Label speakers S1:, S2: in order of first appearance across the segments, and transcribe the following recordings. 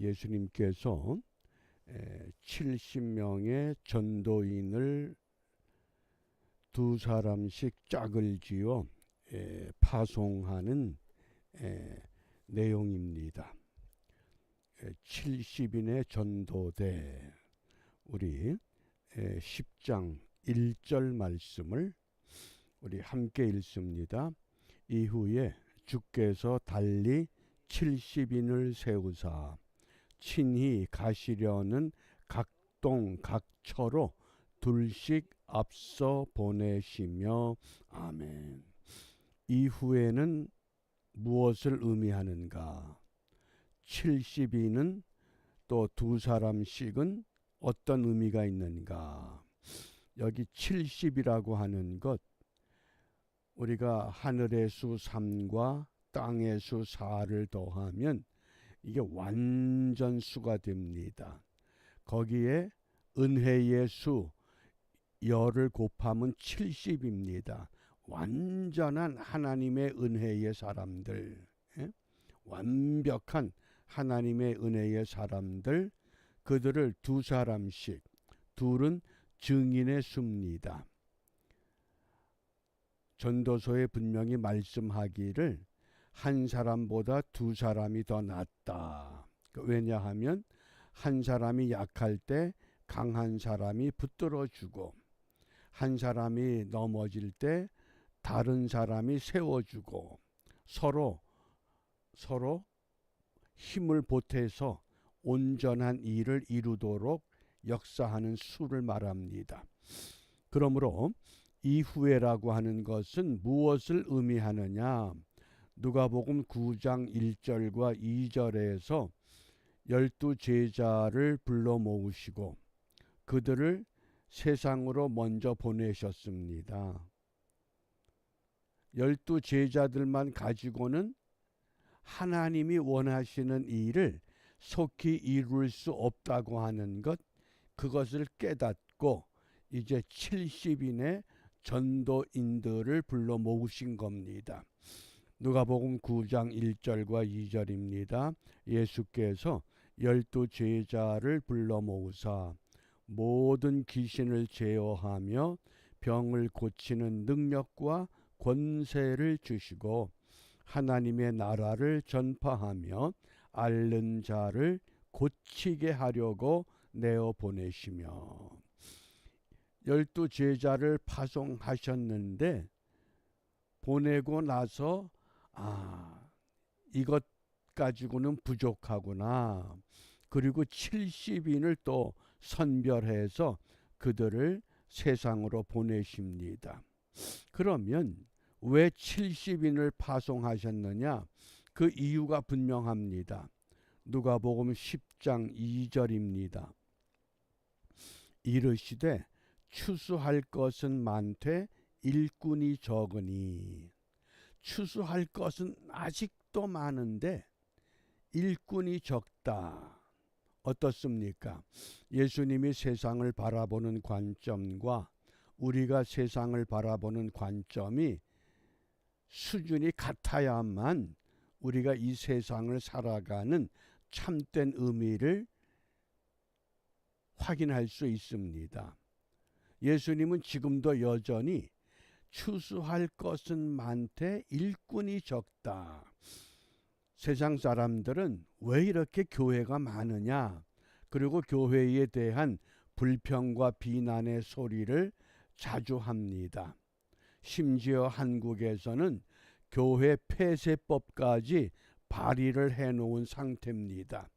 S1: 예수님께서 70명의 전도인을 두 사람씩 짝을 지어 파송하는 내용입니다. 70인의 전도대 우리 10장 1절 말씀을 우리 함께 읽습니다. 이후에 주께서 달리 70인을 세우사 친히 가시려는 각동 각처로 둘씩 앞서 보내시며 아멘. 이후에는 무엇을 의미하는가? 70인은 또 두 사람씩은 어떤 의미가 있는가? 여기 70이라고 하는 것 우리가 하늘의 수 3과 땅의 수 4를 더하면 이게 완전 수가 됩니다. 거기에 은혜의 수 열을 곱하면 70입니다. 완전한 하나님의 은혜의 사람들, 예? 완벽한 하나님의 은혜의 사람들, 그들을 두 사람씩, 둘은 증인의 수입니다. 전도서에 분명히 말씀하기를 한 사람보다 두 사람이 더 낫다. 그 왜냐하면 한 사람이 약할 때 강한 사람이 붙들어 주고 한 사람이 넘어질 때 다른 사람이 세워주고 서로 서로 힘을 보태서 온전한 일을 이루도록 역사하는 수를 말합니다. 그러므로 이후에라고 하는 것은 무엇을 의미하느냐? 누가복음 9장 1절과 2절에서 열두 제자를 불러 모으시고 그들을 세상으로 먼저 보내셨습니다. 열두 제자들만 가지고는 하나님이 원하시는 일을 속히 이룰 수 없다고 하는 것, 그것을 깨닫고 이제 70인의 전도인들을 불러 모으신 겁니다. 누가복음 9장 1절과 2절입니다. 예수께서 열두 제자를 불러 모으사 모든 귀신을 제어하며 병을 고치는 능력과 권세를 주시고 하나님의 나라를 전파하며 앓는 자를 고치게 하려고 내어 보내시며 열두 제자를 파송하셨는데 보내고 나서 아 이것 가지고는 부족하구나. 그리고 70인을 또 선별해서 그들을 세상으로 보내십니다. 그러면 왜 70인을 파송하셨느냐? 그 이유가 분명합니다. 누가복음 10장 2절입니다. 이르시되 추수할 것은 많되 일꾼이 적으니 추수할 것은 아직도 많은데 일꾼이 적다. 어떻습니까? 예수님이 세상을 바라보는 관점과 우리가 세상을 바라보는 관점이 수준이 같아야만 우리가 이 세상을 살아가는 참된 의미를 확인할 수 있습니다. 예수님은 지금도 여전히 추수할 것은 많되 일꾼이 적다. 세상 사람들은 왜 이렇게 교회가 많으냐? 그리고 교회에 대한 불평과 비난의 소리를 자주 합니다. 심지어 한국에서는 교회 폐쇄법까지 발의를 해 놓은 상태입니다.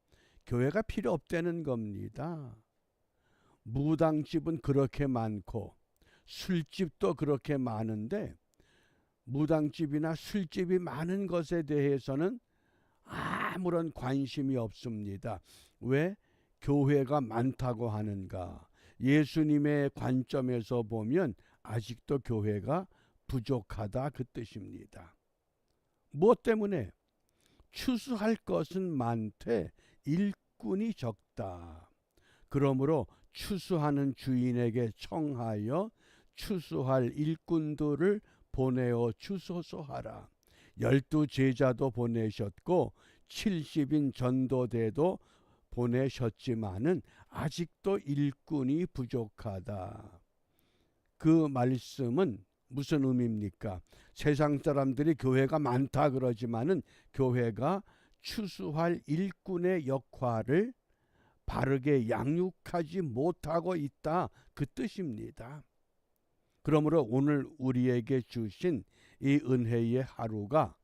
S1: 교회가 필요 없다는 겁니다. 무당집은 그렇게 많고 술집도 그렇게 많은데 무당집이나 술집이 많은 것에 대해서는 아무런 관심이 없습니다. 왜? 교회가 많다고 하는가? 예수님의 관점에서 보면 아직도 교회가 부족하다 그 뜻입니다. 무엇 때문에? 추수할 것은 많되 일꾼이 적다. 그러므로 추수하는 주인에게 청하여 추수할 일꾼들을 보내어 주소서하라. 열두 제자도 보내셨고 70인 전도대도 보내셨지만은 아직도 일꾼이 부족하다. 그 말씀은 무슨 의미입니까? 세상 사람들이 교회가 많다 그러지만은 교회가 추수할 일꾼의 역할을 바르게 양육하지 못하고 있다 그 뜻입니다. 그러므로 오늘 우리에게 주신 이 은혜의 하루가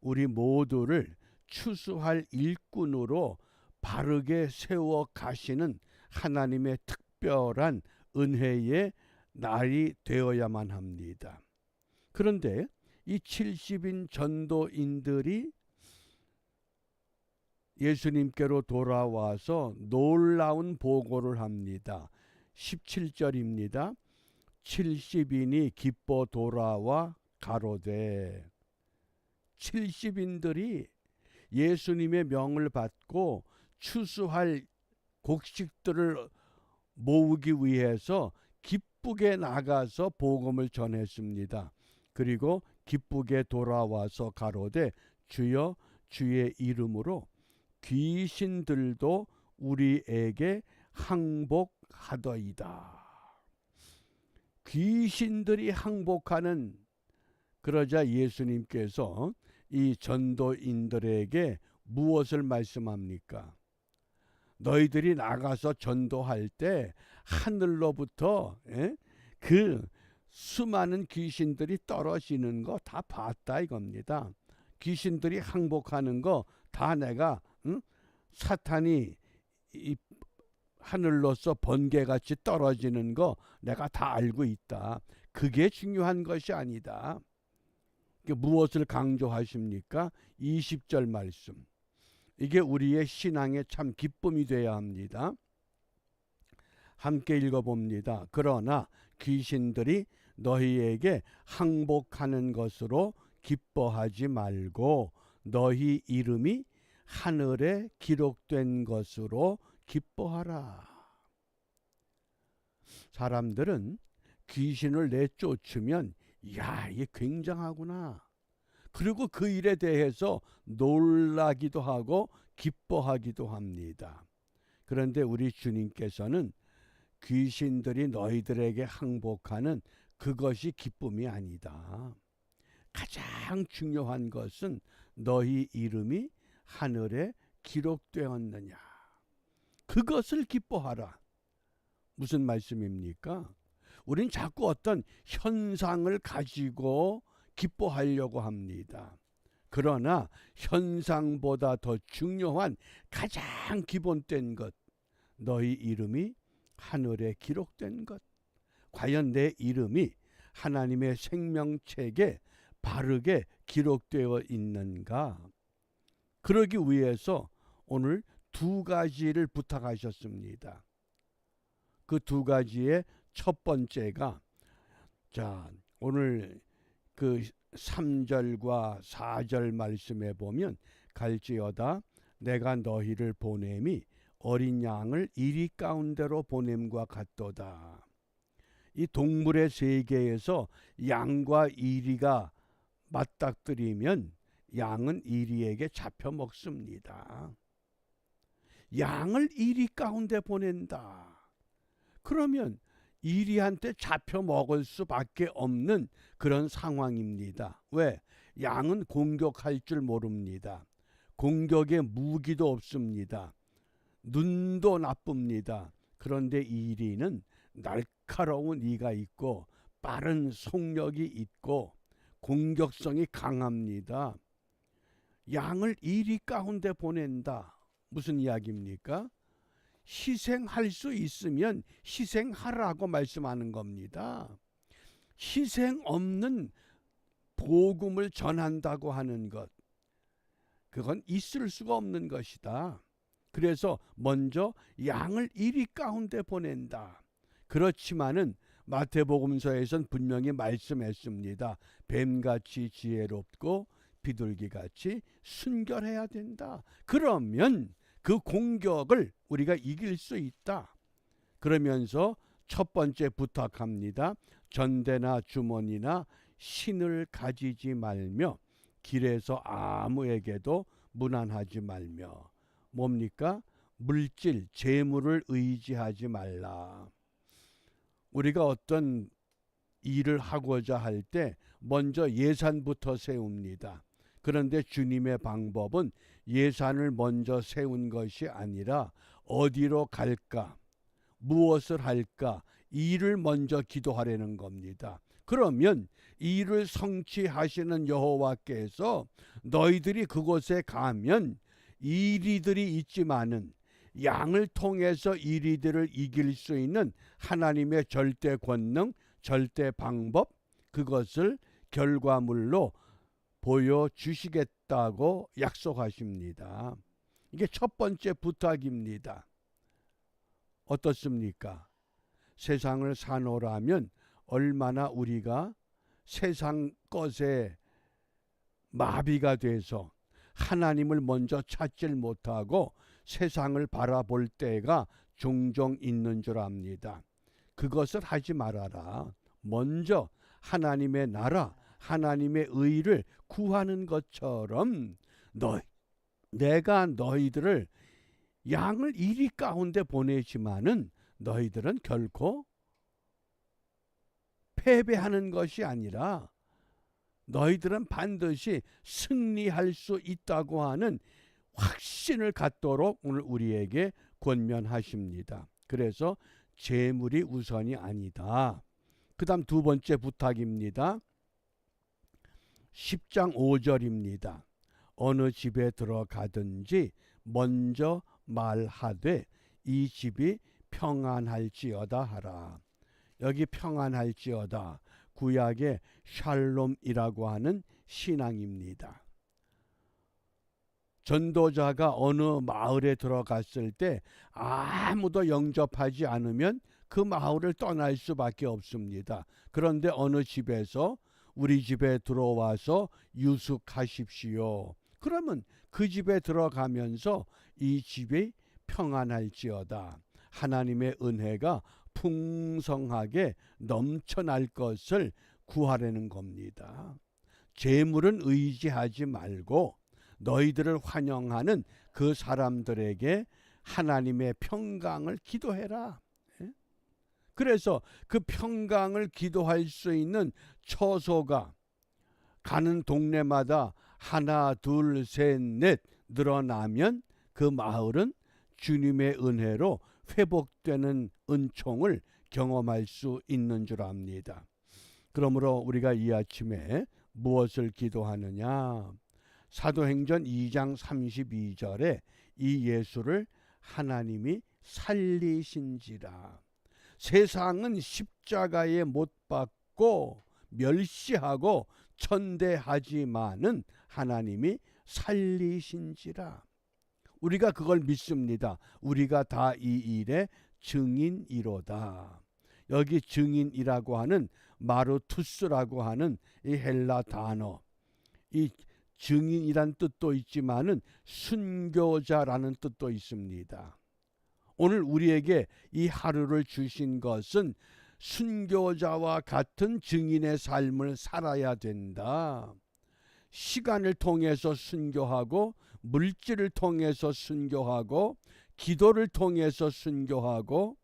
S1: 우리 모두를 추수할 일꾼으로 바르게 세워 가시는 하나님의 특별한 은혜의 날이 되어야만 합니다. 그런데 이 70인 전도인들이 예수님께로 돌아와서 놀라운 보고를 합니다. 17절입니다. 70인이 기뻐 돌아와 가로되 70인들이 예수님의 명을 받고 추수할 곡식들을 모으기 위해서 기쁘게 나가서 복음을 전했습니다. 그리고 기쁘게 돌아와서 가로되 주여 주의 이름으로 귀신들도 우리에게 항복하더이다. 귀신들이 항복하는 그러자 예수님께서 이 전도인들에게 무엇을 말씀합니까? 너희들이 나가서 전도할 때 하늘로부터 에? 그 수많은 귀신들이 떨어지는 거 다 봤다 이겁니다. 귀신들이 항복하는 거 다 내가 응? 사탄이 이 하늘로서 번개같이 떨어지는 거 내가 다 알고 있다. 그게 중요한 것이 아니다. 무엇을 강조하십니까? 20절 말씀. 이게 우리의 신앙의 참 기쁨이 되어야 합니다. 함께 읽어봅니다. 그러나 귀신들이 너희에게 항복하는 것으로 기뻐하지 말고 너희 이름이 하늘에 기록된 것으로 기뻐하라. 사람들은 귀신을 내쫓으면 야, 이게 굉장하구나. 그리고 그 일에 대해서 놀라기도 하고 기뻐하기도 합니다. 그런데 우리 주님께서는 귀신들이 너희들에게 항복하는 그것이 기쁨이 아니다. 가장 중요한 것은 너희 이름이 하늘에 기록되었느냐. 그것을 기뻐하라. 무슨 말씀입니까? 우린 자꾸 어떤 현상을 가지고 기뻐하려고 합니다. 그러나 현상보다 더 중요한 가장 기본된 것, 너희 이름이 하늘에 기록된 것. 과연 내 이름이 하나님의 생명책에 바르게 기록되어 있는가? 그러기 위해서 오늘 두 가지를 부탁하셨습니다. 그 두 가지의 첫 번째가 자, 오늘 그 3절과 4절 말씀에 보면 갈지어다 내가 너희를 보냄이 어린 양을 이리 가운데로 보냄과 같도다. 이 동물의 세계에서 양과 이리가 맞닥뜨리면 양은 이리에게 잡혀 먹습니다. 양을 이리 가운데 보낸다. 그러면 이리한테 잡혀 먹을 수밖에 없는 그런 상황입니다. 왜? 양은 공격할 줄 모릅니다. 공격에 무기도 없습니다. 눈도 나쁩니다. 그런데 이리는 날카로운 이가 있고 빠른 속력이 있고 공격성이 강합니다. 양을 이리 가운데 보낸다. 무슨 이야기입니까? 희생할 수 있으면 희생하라고 말씀하는 겁니다. 희생 없는 복음을 전한다고 하는 것. 그건 있을 수가 없는 것이다. 그래서 먼저 양을 이리 가운데 보낸다. 그렇지만은 마태복음서에선 분명히 말씀했습니다. 뱀같이 지혜롭고 비둘기같이 순결해야 된다. 그러면 그 공격을 우리가 이길 수 있다. 그러면서 첫 번째 부탁합니다. 전대나 주머니나 신을 가지지 말며 길에서 아무에게도 무난하지 말며 뭡니까? 물질, 재물을 의지하지 말라. 우리가 어떤 일을 하고자 할 때 먼저 예산부터 세웁니다. 그런데 주님의 방법은 예산을 먼저 세운 것이 아니라 어디로 갈까, 무엇을 할까, 일을 먼저 기도하려는 겁니다. 그러면 일을 성취하시는 여호와께서 너희들이 그곳에 가면 이리들이 있지만은 양을 통해서 이리들을 이길 수 있는 하나님의 절대 권능, 절대 방법 그것을 결과물로 보여주시겠다고 약속하십니다. 이게 첫 번째 부탁입니다. 어떻습니까? 세상을 사노라면 얼마나 우리가 세상 것에 마비가 돼서 하나님을 먼저 찾질 못하고 세상을 바라볼 때가 종종 있는 줄 압니다. 그것을 하지 말아라. 먼저 하나님의 나라, 하나님의 의를 구하는 것처럼 너 내가 너희들을 양을 이리 가운데 보내지만은 너희들은 결코 패배하는 것이 아니라 너희들은 반드시 승리할 수 있다고 하는 확신을 갖도록 오늘 우리에게 권면하십니다. 그래서 재물이 우선이 아니다. 그 다음 두 번째 부탁입니다. 10장 5절입니다. 어느 집에 들어가든지 먼저 말하되 이 집이 평안할지어다 하라. 여기 평안할지어다. 구약의 샬롬이라고 하는 신앙입니다. 전도자가 어느 마을에 들어갔을 때 아무도 영접하지 않으면 그 마을을 떠날 수밖에 없습니다. 그런데 어느 집에서 우리 집에 들어와서 유숙하십시오. 그러면 그 집에 들어가면서 이 집이 평안할지어다. 하나님의 은혜가 풍성하게 넘쳐날 것을 구하려는 겁니다. 재물은 의지하지 말고 너희들을 환영하는 그 사람들에게 하나님의 평강을 기도해라. 예? 그래서 그 평강을 기도할 수 있는 처소가 가는 동네마다 하나, 둘, 셋, 넷 늘어나면 그 마을은 주님의 은혜로 회복되는 은총을 경험할 수 있는 줄 압니다. 그러므로 우리가 이 아침에 무엇을 기도하느냐? 사도행전 2장 32절에 이 예수를 하나님이 살리신지라. 세상은 십자가에 못 박고 멸시하고 천대하지만은 하나님이 살리신지라. 우리가 그걸 믿습니다. 우리가 다 이 일의 증인이로다. 여기 증인이라고 하는 마르투스라고 하는 이 헬라 단어, 이 증인이란 뜻도 있지만은 순교자라는 뜻도 있습니다. 오늘 우리에게 이 하루를 주신 것은 순교자와 같은 증인의 삶을 살아야 된다. 시간을 통해서 순교하고 물질을 통해서 순교하고 기도를 통해서 순교하고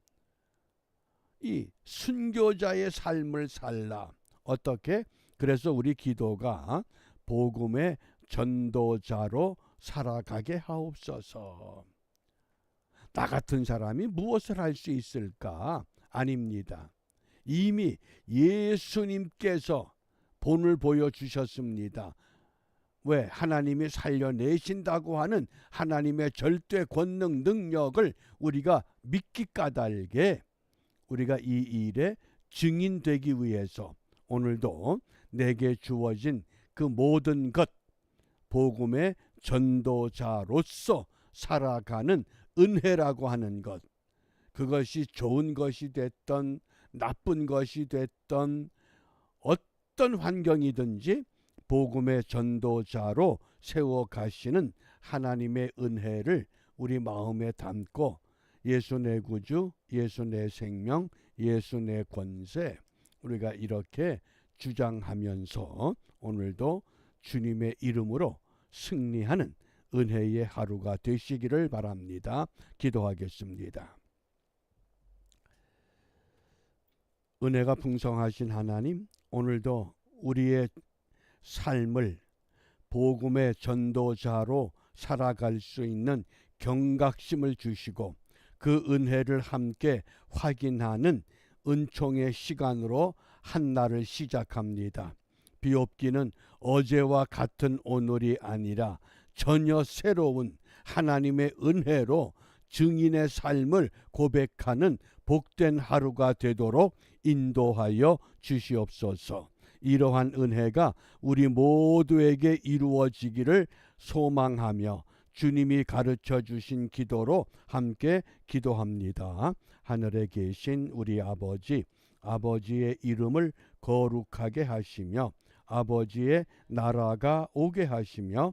S1: 이 순교자의 삶을 살라. 어떻게? 그래서 우리 기도가 복음의 전도자로 살아가게 하옵소서. 나 같은 사람이 무엇을 할 수 있을까? 아닙니다. 이미 예수님께서 본을 보여주셨습니다. 왜 하나님이 살려내신다고 하는 하나님의 절대 권능 능력을 우리가 믿기 까닭에 우리가 이 일에 증인되기 위해서 오늘도 내게 주어진 그 모든 것 복음의 전도자로서 살아가는 은혜라고 하는 것. 그것이 좋은 것이 됐던 나쁜 것이 됐던 어떤 환경이든지 복음의 전도자로 세워 가시는 하나님의 은혜를 우리 마음에 담고 예수 내 구주, 예수 내 생명, 예수 내 권세 우리가 이렇게 주장하면서 오늘도 주님의 이름으로 승리하는 은혜의 하루가 되시기를 바랍니다. 기도하겠습니다. 은혜가 풍성하신 하나님, 오늘도 우리의 삶을 복음의 전도자로 살아갈 수 있는 경각심을 주시고 그 은혜를 함께 확인하는 은총의 시간으로 한 날을 시작합니다. 비옵기는 어제와 같은 오늘이 아니라 전혀 새로운 하나님의 은혜로 증인의 삶을 고백하는 복된 하루가 되도록 인도하여 주시옵소서. 이러한 은혜가 우리 모두에게 이루어지기를 소망하며 주님이 가르쳐 주신 기도로 함께 기도합니다. 하늘에 계신 우리 아버지, 아버지의 이름을 거룩하게 하시며 아버지의 나라가 오게 하시며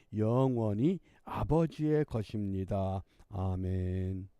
S1: 영원히 아버지의 것입니다. 아멘.